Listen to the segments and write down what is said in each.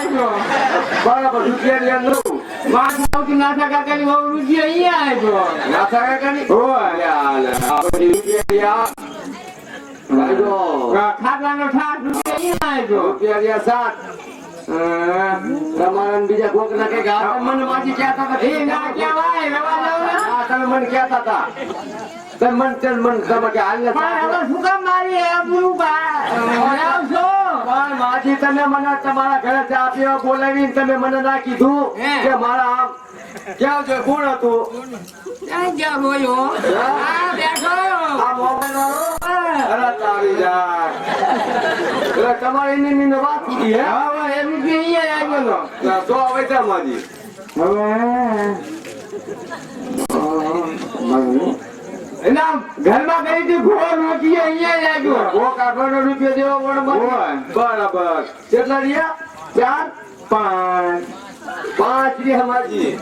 આવ્યો બરાબર રૂપિયા લ્યા લઉં મારા સૌથી નાથા કાકાની બહુ રૂપિયો અહીંયા આવ્યો નાથા કાકાની હોય. લ્યા, લ્યા, આ બધી રૂપિયા લ્યા ખાટલાનો ઠાઠ રૂપિયો અહીંયા આવ્યો રૂપિયા લ્યા સાત. તમારા બીજા કોક ના કંઈક મને માજી કહેતા હતા. હા, તમે મને કહેતા હતા તમે મન મને તમે કે હાલ શું કામ મારી આપણું બા- ભણાવશો? માજી તમે મને તમારા ઘરે ચા પીવા બોલાવીને તમે મને ના કીધું. કે મારા આમ કેવું છે કોણ હતું ક્યાં રોયો? આ બેઠો. આ મોબાઈલ વાળો અરે તારી એટલે તમારી એની ની વાત કીધી હે હવે એ રૂપિયો અહીંયા આવ્યો તો. ના, તો હવે ત્યાં માજી એના ઘરમાં ગઈ હતી અહીંયા ગો કાઢવાનો રૂપિયો જેવો પણ હોય. બરાબર. કેટલા રહ્યા? ચાર? પાંચ. પાંચ રહ્યા માજી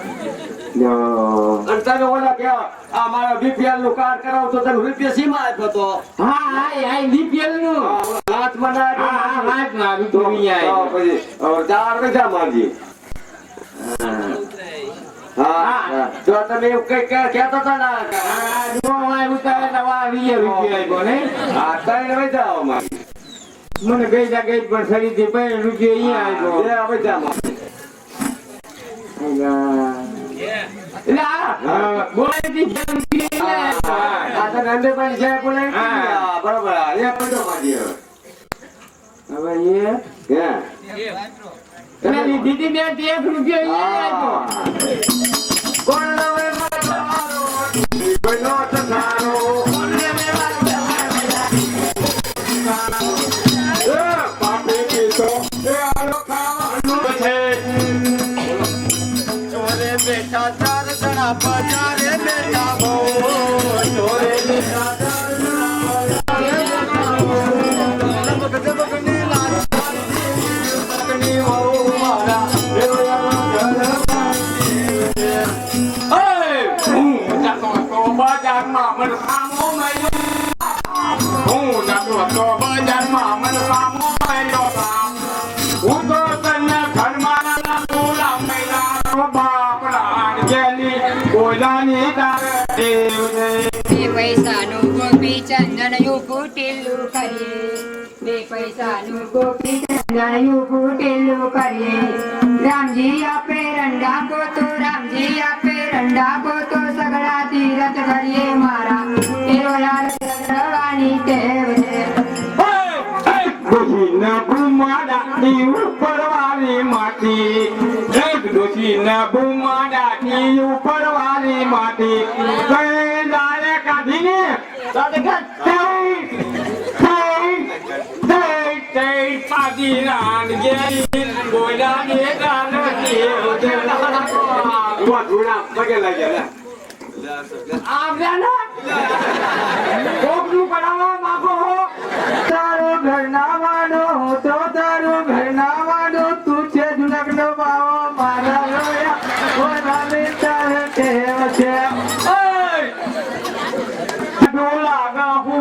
અને તમે ઓલા કે આ મારા બીપીએલનું કાર્ડ કરાવતો તને રૂપિયા સીમા આપ્યો તો. હા હા હા બીપીએલનું હાથમાં ના હા આપ્યો. હા વાત ના અહીંયા પછી ચાર બધા માજી હા. હા. જો તમે કઈ કહેતા હતા ને વીએ રૂપિયો આવ્યો ને? હા ત્રણ હવે જાઓ માજી મને ગઈ જા ગઈ પણ સરી થી પણ રૂપિયો અહીંયા આવ્યો બે માજી એટલે આ બજારમાં મને સામો મળ્યો હું જતો તો તો બે પૈસાનું ગોપી ગોપી ચંદનયું કુટિલ્લું કરીએ. રામજી આપે રંડા ગોતો રામજી આપે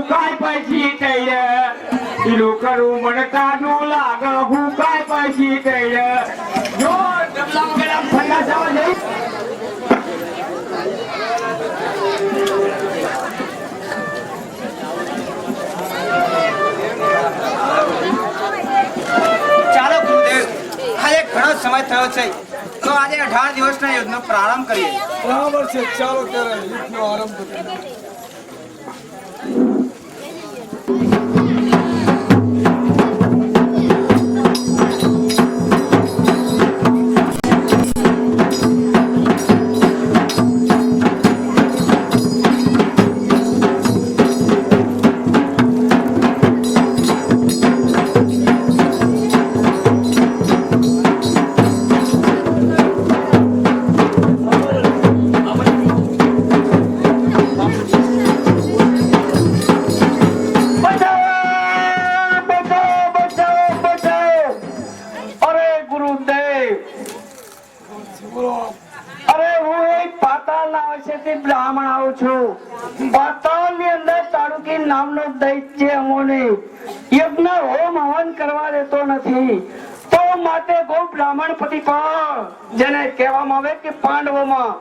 કાઈ પૈસી રે ઈલું કરું મને કાઢું પૈસી તૈરે જો ડબલા ચાલો ગુરુદેવ, આજે ઘણો સમય થયો છે. તો આજે અઢાર દિવસના યુદ્ધનો પ્રારંભ કરીએ. બરાબર છે, ચાલો ત્યારે આરંભ કરીએ. છું. તો માટે ગો બ્રાહ્મણ પ્રતિપાળ, જેને કહેવામાં આવે કે પાંડવોમાં.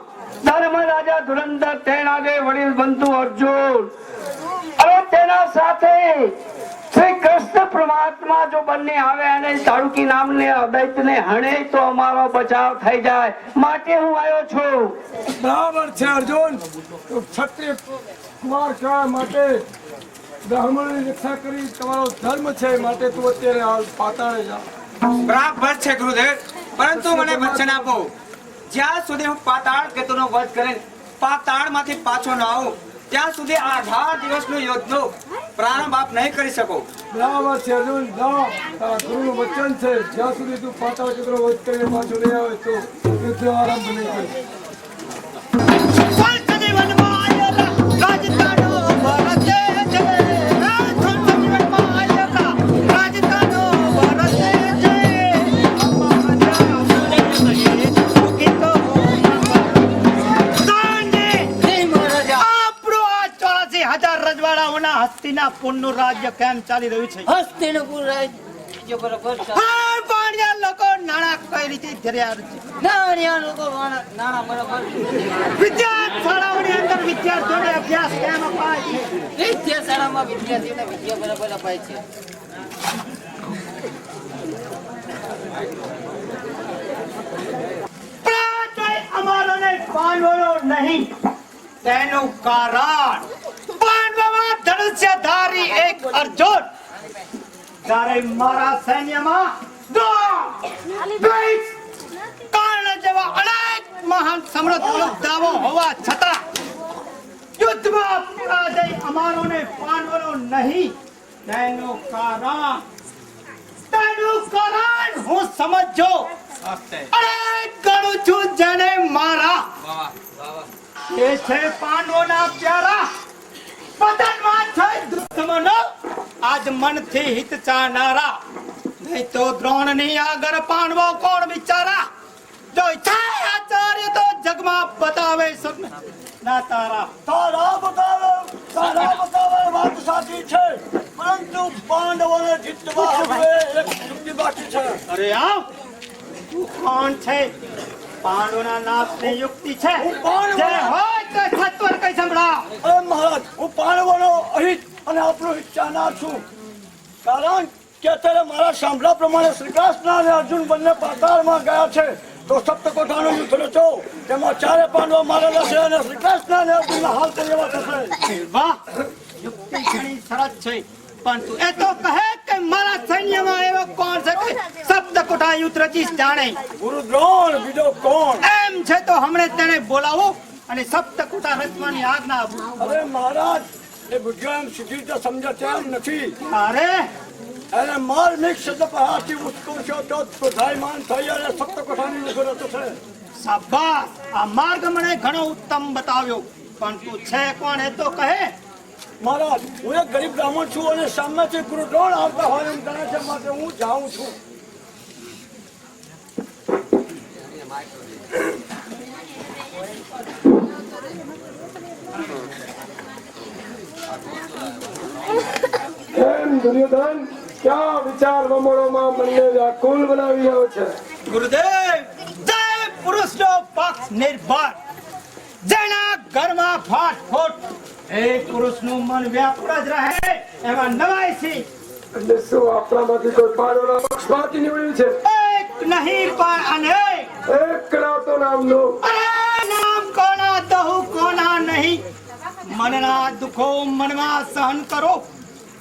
ધર્મ રાજા ધુરંધર તેનાગે વડીલ બંધુ અર્જુન. અને તેના સાથે શ્રી કૃષ્ણ પરમાત્મા જો બંને આવે અને તાળુકી નામને અદૈતને હણે તો અમારો બચાવ થઈ જાય. માટે હું આવ્યો છું. બરાબર છે અર્જુન. ક્ષત્રિય કુમાર કહેવાય માટે બ્રાહ્મણની રક્ષા કરી તમારો ધર્મ છે માટે તું અત્યારે હાલ પાતાળે જા. બરાબર છે ગુરુદેવ. પરંતુ મને વચન આપો. જ્યાં સુધી હું પાતાળ કેતુનો વધ કરીને પાતાળમાંથી પાછો ન આવું ત્યાં સુધી આ અઢાર દિવસનો યોજનો પ્રારંભ આપ નહીં કરી શકો. બરાબર છે, અર્જુન. જા તારા ગુરુનું વચન છે, જ્યાં સુધી તું પાતાળ ચક્ર વધ કરીને પાછો નહીં આવે તો યુદ્ધ આરંભ નહીં કરે હસ્તિનાપુરનું રાજ્ય કેમ ચાલી રહ્યું છે? હસ્તિનાપુર રાજ્ય બરાબર હા પાણિયા લોકો નાણા કઈ રીતે ધર્યા છે? નાણિયા લોકો વાણા- નાણાં વિદ્યા શાળાઓની અંદર વિદ્યાર્થીઓને અભ્યાસ કેમ અપાય છે? વિદ્યાશાળામાં વિદ્યાર્થીઓને વિદ્યા બરાબર અપાય છે. અમારો નહીં. તેનું કારણ અર્જુન! તારે મારા સૈન્યમાં કર્ણ જેવા અનેક મહાન સમૃદ્ધ યોદ્ધાઓ હોવા છતાં યુદ્ધમાં પરાજય અમારો ને પાંડવોનો નહીં. તેનું કારણ તેનું કારણ હું સમજો અરે ગણું છું જેને મારા એ છે પાંડવોના પ્યારા આજ મનથી હિત ચાહનારા. નહીં તો દ્રોણની આગળ પાંડવો કોણ વિચારા? જો ઈચ્છા આચાર્ય તો જગમાં બતાવે સપને ના તારા. તારા બતાવે તારા બતાવે વાત સાચી છે. પરંતુ પાંડવોને જીતવા હવે એક યુક્તિ બાકી છે. અરે આ તું કોણ છે? પાંડવોના નાશની યુક્તિ છે. પાંડવો- જે હોય તો સત્વર કઈ સંભળા અરે મહારાજ હું પાંડવોનો અહિત અને આપણો ઈચ્છાના છું. કારણ કે અત્યારે મારા સાંભળા પ્રમાણે શ્રીકૃષ્ણ અને અર્જુન બંને પાતાળમાં ગયા છે. તો સપ્તકોઠાનો યુદ્ધ રચો તેમાં ચારે પાંડવો મારેલા છે અને શ્રીકૃષ્ણ અને અર્જુનના હાલ તો એવા થશે વાહ! યુક્તિ ઘણી સરસ છે. પરંતુ એ તો કહે કે મારા સૈન્યમાં એવો કોણ છે કે યુદ્ધ રચીશ જાણે? ગુરુ દ્રોણ બીજો કોણ? એમ છે તો હમણે તેને બોલાવો અને સપ્ત કોઠા રચવાની આજ્ઞા આપો. અરે મહારાજ એ એમ સીધી રીતે સમજે એમ નથી. અરે! એને માર્મિક શબ્દ ઉસકો છો તો ક્રોધાયમાન થઈ અને સપ્ત કોઠાની યુદ્ધ છે. શાબાશ! આ માર્ગ મને ઘણો ઉત્તમ બતાવ્યો. પણ તું છે કોણ એ તો કહે? મહારાજ હું એક ગરીબ બ્રાહ્મણ છું અને સામેથી ગુરુ દ્રોણ આવતા હોય એમ ગણે છે માટે હું જાઉં છું એમ દુર્યોધન ક્યાં વિચાર વમળોમાં મને વ્યાકુલ બનાવી રહ્યો છે? ગુરુદેવ જય પુરુષનો પક્ષ નિર્ભર. જેના ઘરમાં ફાટ ફોટ એ પુરુષનું મન વ્યાકુળ જ રહે એમાં નવાય છે એટલે શું આપણામાંથી કોઈ પાડોના પક્ષપાતી નીવડ્યું છે? એક નહીં પણ અનેક. એક કરાવતો નામનું અરે નામ કોના દહુ કોના નહીં? મનના દુખો મનમાં સહન કરો.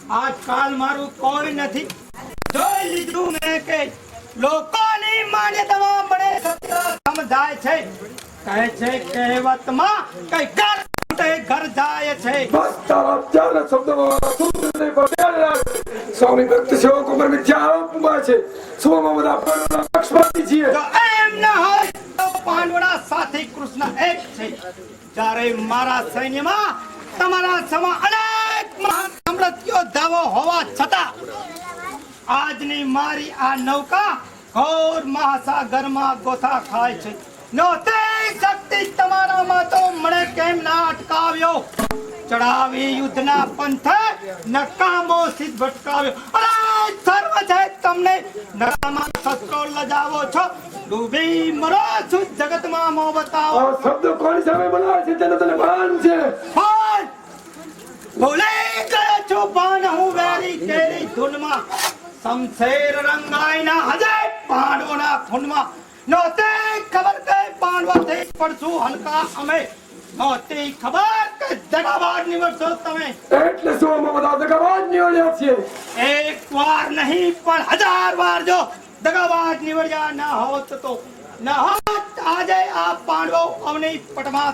આજકાલ મારું કોઈ નથી. જોઈ લીધું મેં કે લોકોની માન્યતામાં મને સત્ય સમજાય છે. કહે છે કહેવતમાં કઈ ઘર તૂટે ઘર જાય છે. બસ તારા શબ્દોમાં સુંદર પર સ્વામી ભક્ત સેવકો છે. અમે બધા પાડોના પક્ષપાતી છીએ. જો એમ ન હોય તો પાંડવડા સાથે કૃષ્ણ એક છે. જ્યારે મારા સૈન્યમાં તમારા સમા મહાન યોદ્ધાઓ હોવા છતાં આજની મારી આ નૌકા ઘોર મહાસાગરમાં ગોથા ખાય છે. નો તે શક્તિ તમારામાં તો મને કેમ ના અટકાવ્યો? ચડાવી યુદ્ધના પંથે નકામો સિદ્ધ ભટકાવ્યો. અરે સર્વ છે તમને. નકામા શસ્ત્રો લજાવો છો. ડૂબી મરો છું જગતમાં મો બતાવો. શબ્દ કોણ સામે બનાવે છે? તેનો તને ભાન છે. પણ ભૂલી ગયો છું પણ હું વેરી કેરી ધૂનમાં. શમશેર રંગાઈના હજે પાંડવોના ખૂનમાં. નહોતી ખબર કે પાંડવોથી પડશું હલકા અમે. નહોતી ખબર કે જગાબાદ નીવડશો તમે. એટલે શું અમે બધા દગાબાજ નીવડ્યા છીએ? એક વાર નહીં પણ હજાર વાર જો દગાબાજ નીવડ્યા ન હોત તો. ન હોત આજે આ પાંડવો અવની પટમાં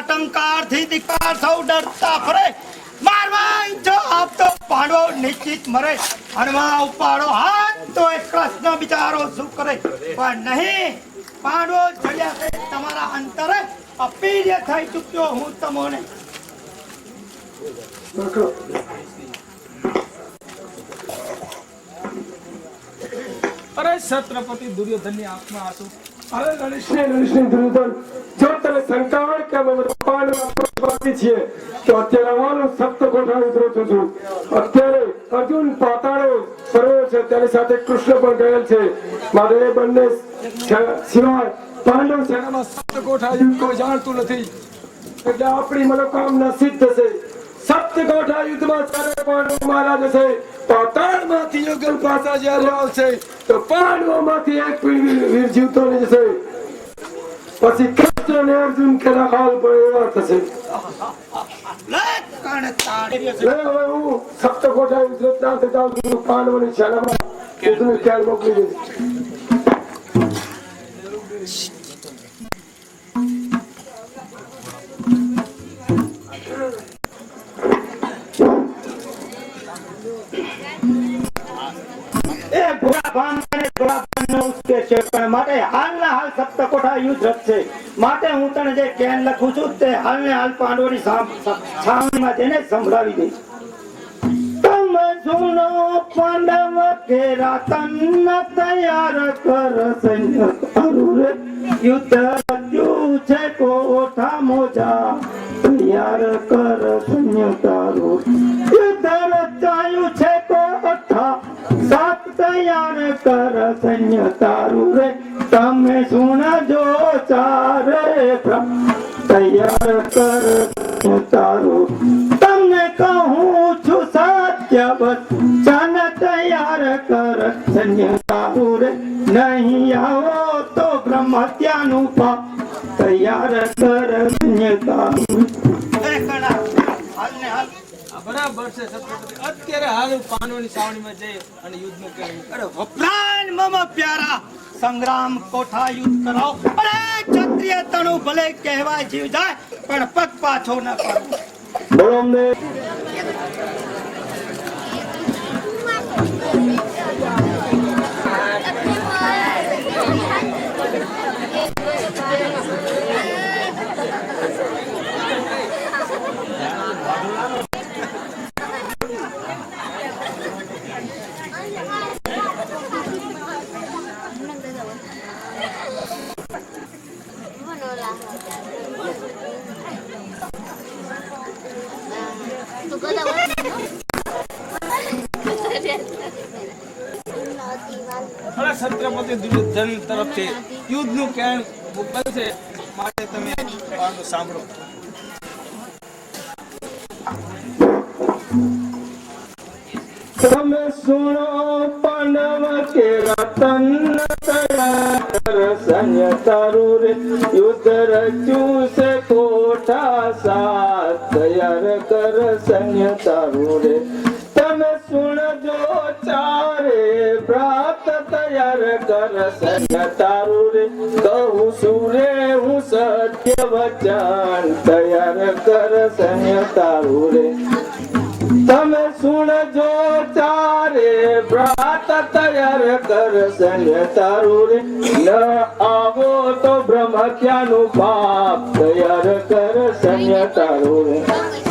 ગોણના થી ધિક્કાર સૌ ડરતા ફરે. મારવા જો આપતો પાંડવો નિશ્ચિત મરે. હણવા ઉપાડો હાથ, તો એ કૃષ્ણ બિચારો શું કરે? પણ નહીં પાંડવો ચડ્યા છે તમારા અંતરે અપીર્ય થઈ ચૂક્યો હું તમોને. અરે, છત્રપતિ દુર્યોધનની આત્મા આંસુ અત્યારે અમારું સપ્ત કોઠા ઉતરો છું છું અત્યારે છે સાથે કૃષ્ણ પણ ગયેલ છે. મારે એ બંને સિવાય પાંડવ સેનામાં સપ્ત કોઠા કોઈ જાણતું નથી. એટલે આપણી મનોકામના સિદ્ધ થશે સપ્તકોઠા યુદ્ધમાં ચારે પાંડવો મારા જશે પાતાળમાંથી યુગલ પાછા જ્યારે આવશે તો પાંડવોમાંથી એક વીર વીર જીવતો નહીં જશે પછી કૃષ્ણ અને અર્જુન કેના હાલ પણ એવા થશે લે કણ તાળીઓ લે હવે હું સપ્તકોઠા યુદ્ધ ના થતા હું પાંડવોની સેનામાં યુદ્ધનો ખ્યાલ મોકલી દઈશ એ ભોળા ભાન અને ભોળા છે, પણ માટે હાલના હાલ સપ્તકોઠા યુદ્ધ રચશે માટે હું તને જે કેન લખું છું, તે હાલને હાલ પાંડવોની છાવણીમાં જઈને સંભળાવી દઈશ. તમે સુનો પાંડવ કેરા તન્ન તૈયાર કર, સૈન્ય તારું યુદ્ધ રચ્યું છે કોઠા મોજા તૈયાર કર, સૈન્ય તારું. કર સૈન્ય તારું રે. તમે સુણજો ચારે તૈયાર કર તારું. તમને કહું છું સત્ય વચન, તૈયાર કર સૈન્ય તારું રે. નહીં આવો તો બ્રહ્મ હત્યાનું પાપ. તૈયાર કર સૈન્ય તારું. બરાબર છે અત્યારે હાલ હું પાંડવોની જઈ અને યુદ્ધનું કહ્યું અરે વપરાન મમ પ્યારા સંગ્રામ કોઠા યુદ્ધ કરાવો. અરે ક્ષત્રિય તણુ ભલે કહેવાય જીવ જાય પણ પગ પાછો ન કરો. બોલો અમને Tu có đâu á? હવે છત્રપતિ દુર્યોધન તરફથી યુદ્ધનું કેણ મોકલ્યું છે માટે તમે સાંભળો. તમે સુણો પાંડવ કે રતન સૈન્ય તારું રે યુદ્ધ રચ્યું કોઠા સાત તૈયાર કર સૈન્ય તારું રે તમે સુણજો ચારે પ્રાપ્ત તૈયાર કર સૈન્ય તારું રે કહું સુરે હું સત્ય વચન તૈયાર કર સૈન્ય તારું રે તમે સુણજો ચારે ભ્રાત તૈયાર કર સૈન્ય તારું રે ન આવો તો બ્રહ્મખ્યાનું પાપ તૈયાર કર સૈન્ય તારું રે